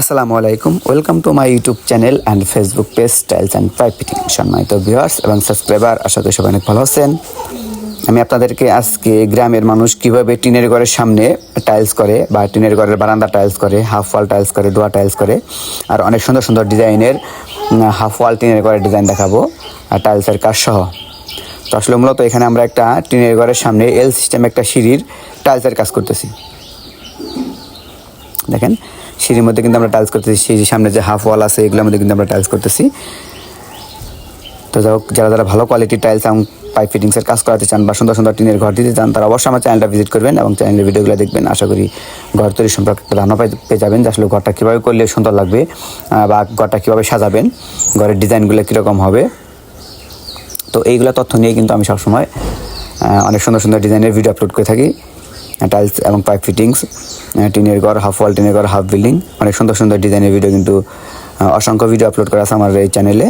আসসালামু আলাইকুম, welcome to my YouTube channel and Facebook page styles and pipe সম্মানিত viewers এবং সাবস্ক্রাইবার, আশা করি সবাই অনেক ভালো আছেন। আমি আপনাদেরকে আজকে গ্রামের মানুষ কীভাবে টিনের ঘরের সামনে টাইলস করে বা টিনের ঘরের বারান্দা টাইলস করে হাফ ওয়াল টাইলস করে ডোয়া টাইলস করে, আর অনেক সুন্দর সুন্দর ডিজাইনের হাফ ওয়াল টিনের ঘরের ডিজাইন দেখাবো, আর টাইলসের কাজ সহ। তো আসলে মূলত এখানে আমরা একটা টিনের ঘরের সামনে এল সিস্টেম একটা সিঁড়ির টাইলসের কাজ করতেছি। দেখেন সিঁড়ির মধ্যে কিন্তু আমরা টাইলস করতেছি, সিঁড়ির সামনে যে হাফ ওয়াল আছে, এগুলোর মধ্যে কিন্তু আমরা টাইলস করতেছি। তো যাই হোক, যারা যারা ভালো কোয়ালিটির টাইলস এবং পাইপ ফিটিংসের কাজ করাতে চান বা সুন্দর সুন্দর টিনের ঘর দিতে চান, তারা অবশ্যই আমার চ্যানেলটা ভিজিট করবেন এবং চ্যানেলের ভিডিওগুলো দেখবেন। আশা করি ঘর তৈরি সম্পর্কে একটা ধারণা পেয়ে যাবেন যে আসলে ঘরটা কীভাবে করলে সুন্দর লাগবে বা ঘরটা কীভাবে সাজাবেন, ঘরের ডিজাইনগুলো কীরকম হবে। তো এইগুলো তথ্য নিয়ে কিন্তু আমি সবসময় অনেক সুন্দর সুন্দর ডিজাইনের ভিডিও আপলোড করে থাকি। টাইলস এবং পাইপ ফিটিংস টিনের ঘর হাফ ওয়াল টিনের ঘর হাফ বিল্ডিং অনেক সুন্দর সুন্দর ডিজাইনের ভিডিও কিন্তু অসংখ্য ভিডিও আপলোড করা আছে আমার এই চ্যানেলে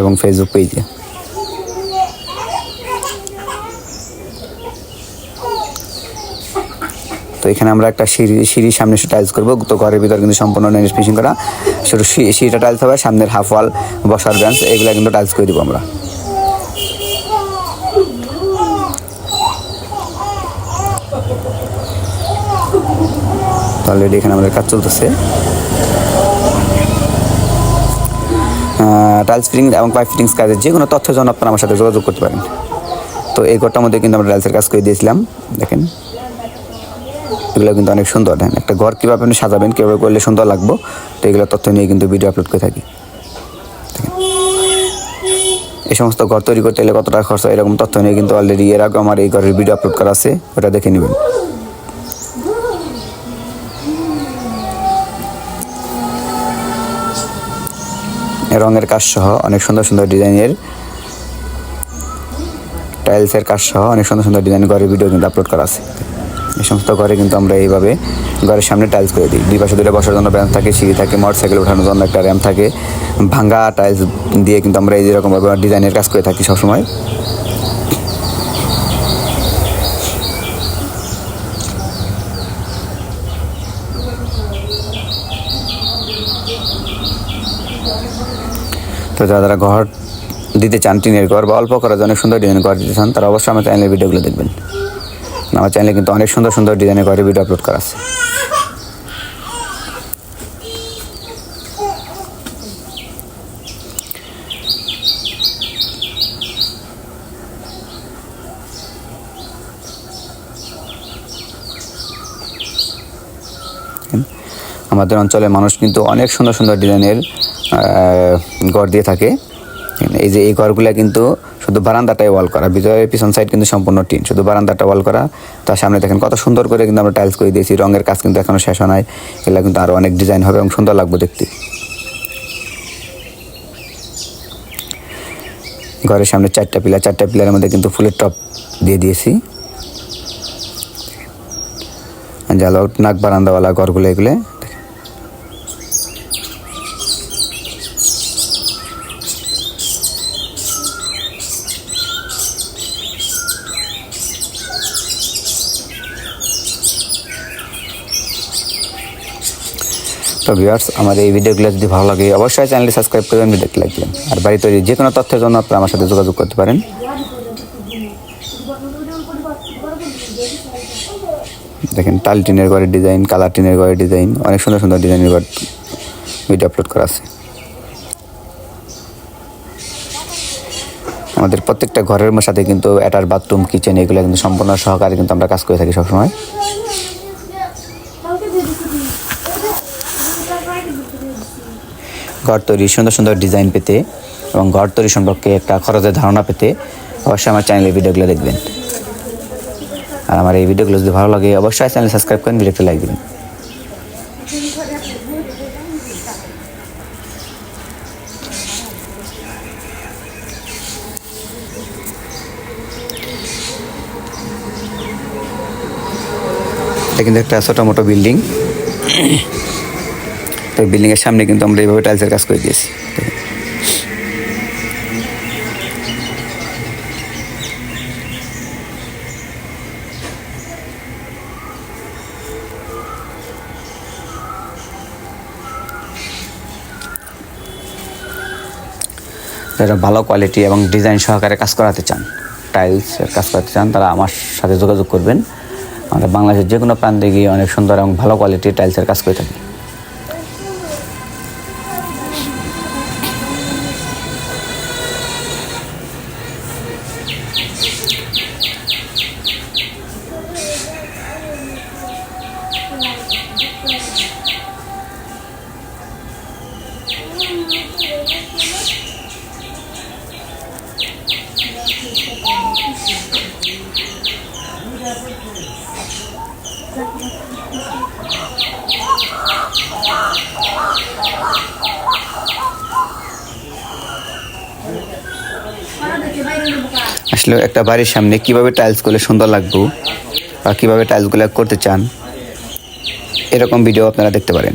এবং ফেসবুক পেজে তো এখানে আমরা একটা সিঁড়ি, সিঁড়ির সামনে সে টাইলস করব। তো ঘরের ভিতর কিন্তু সম্পূর্ণ নেট ফিনিশিং করা। শুধু সিঁড়িটা টাইলস হবে, সামনের হাফ ওয়াল বসার ব্রাঞ্চ এগুলো কিন্তু টাইলস করে দিব আমরা। অলরেডি এখানে আমাদের কাজ চলতেছে। টাইলস ফিটিং এবং পাইপ ফিটিংস কাজের যে কোনো তথ্যের জন্য আপনারা আমার সাথে যোগাযোগ করতে পারেন। তো এই ঘরটার মধ্যে কিন্তু আমরা টাইলসের কাজ করে দিয়েছিলাম, দেখেন। এগুলো কিন্তু অনেক সুন্দর হ্যাঁ একটা ঘর কীভাবে আপনি সাজাবেন, কীভাবে করলে সুন্দর লাগবো, তো এগুলো তথ্য নিয়ে কিন্তু ভিডিও আপলোড করে থাকি। এই সমস্ত ঘর তৈরি করতে গেলে কত টাকা খরচ এরকম তথ্য নিয়ে কিন্তু অলরেডি এর আগে আমার এই ঘরের ভিডিও আপলোড করা আছে, ওটা দেখে নেবেন। রঙের কাজ সহ অনেক সুন্দর সুন্দর ডিজাইনের টাইলসের কাজ সহ অনেক সুন্দর সুন্দর ডিজাইন ঘরের ভিডিও কিন্তু আপলোড করা আছে। এই সমস্ত ঘরে কিন্তু আমরা এইভাবে ঘরের সামনে টাইলস করে দিই। দুই পাশে দুটো বসার জন্য ব্যায়াম থাকে, সিঁড়ি থাকে মোটর সাইকেল ওঠানোর জন্য একটা র্যাম থাকে। ভাঙ্গা টাইলস দিয়ে কিন্তু আমরা এই যেরকমভাবে ডিজাইনের কাজ করে থাকি সবসময়। তো যারা যারা ঘর দিতে চান, টিনের ঘর বা অল্প করার জন্য সুন্দর ডিজাইন ঘর দিতে চান, তারা অবশ্যই আমার চ্যানেলের ভিডিওগুলো দেখবেন। আমার চ্যানেলে কিন্তু অনেক সুন্দর সুন্দর ডিজাইনের ঘরের ভিডিও আপলোড করা আছে। আমাদের অঞ্চলের মানুষ কিন্তু অনেক সুন্দর সুন্দর ডিজাইনের ঘর দিয়ে থাকে। এই যে এই ঘরগুলো কিন্তু শুধু বারান্দাটাই ওয়াল করা। ভিতরে পিছন সাইড কিন্তু সম্পূর্ণ টিন। শুধু বারান্দাটা ওয়াল করা। তার সামনে দেখেন কত সুন্দর করে কিন্তু আমরা টাইলস করে দিয়েছি। রঙের কাজ কিন্তু এখনও শেষ হয় এগুলো কিন্তু আরও অনেক ডিজাইন হবে এবং সুন্দর লাগবে দেখতে। ঘরের সামনে চারটা পিলার। চারটা পিলারের মধ্যে কিন্তু ফুলের টপ দিয়ে দিয়েছি। জালো নাক বারান্দাওয়ালা ঘরগুলো এগুলো। তো ভিউয়ার্স আমার এই ভিডিওগুলো যদি ভালো লাগে, অবশ্যই চ্যানেলটি সাবস্ক্রাইব করবেন ভিডিওটি লাইক দিবেন আর বাড়ি তৈরি যে কোনো তথ্যের জন্য আপনারা আমার সাথে যোগাযোগ করতে পারেন। দেখেন টাল টিনের ঘরের ডিজাইন কালার টিনের ঘরের ডিজাইন অনেক সুন্দর সুন্দর ডিজাইনের ঘর ভিডিও আপলোড করা আছে। আমাদের প্রত্যেকটা ঘরের সাথে কিন্তু অ্যাটার বাথরুম কিচেন এগুলো কিন্তু সম্পূর্ণ সহকারে কিন্তু আমরা কাজ করে থাকি সবসময়। ঘর তৈরি, সুন্দর সুন্দর ডিজাইন পেতে এবং ঘর তৈরি সম্পর্কে একটা খরচের ধারণা পেতে অবশ্যই আমার চ্যানেলের ভিডিওগুলো দেখবেন। আর আমার এই ভিডিওগুলো যদি ভালো লাগে, অবশ্যই চ্যানেল সাবস্ক্রাইব করেন, ভিডিওতে লাইক দিবেন। এটা কিন্তু একটা ছোটো মোটো বিল্ডিং তো বিল্ডিংয়ের সামনে কিন্তু আমরা এইভাবে টাইলসের কাজ করে দিয়েছি। যারা ভালো কোয়ালিটি এবং ডিজাইন সহকারে কাজ করাতে চান টাইলসের কাজ করাতে চান, তারা আমার সাথে যোগাযোগ করবেন। আমাদের বাংলাদেশের যে কোনো প্রান্তে গিয়ে অনেক সুন্দর এবং ভালো কোয়ালিটির টাইলসের কাজ করে থাকি। আসলে একটা বাড়ির সামনে কীভাবে টাইলস করলে সুন্দর লাগবে বা কীভাবে টাইলসগুলো করতে চান। এরকম ভিডিও আপনারা দেখতে পারেন।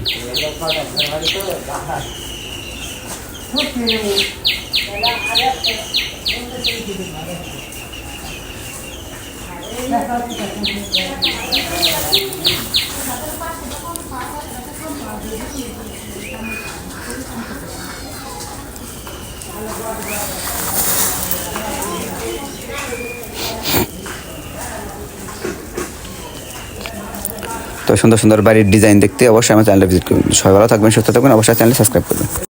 তো সুন্দর সুন্দর বাড়ির ডিজাইন দেখতে অবশ্যই আমার চ্যানেলে ভিজিট করবেন। সবাই ভালো থাকবেন, সুস্থ থাকবেন, অবশ্যই চ্যানেল সাবস্ক্রাইব করবেন।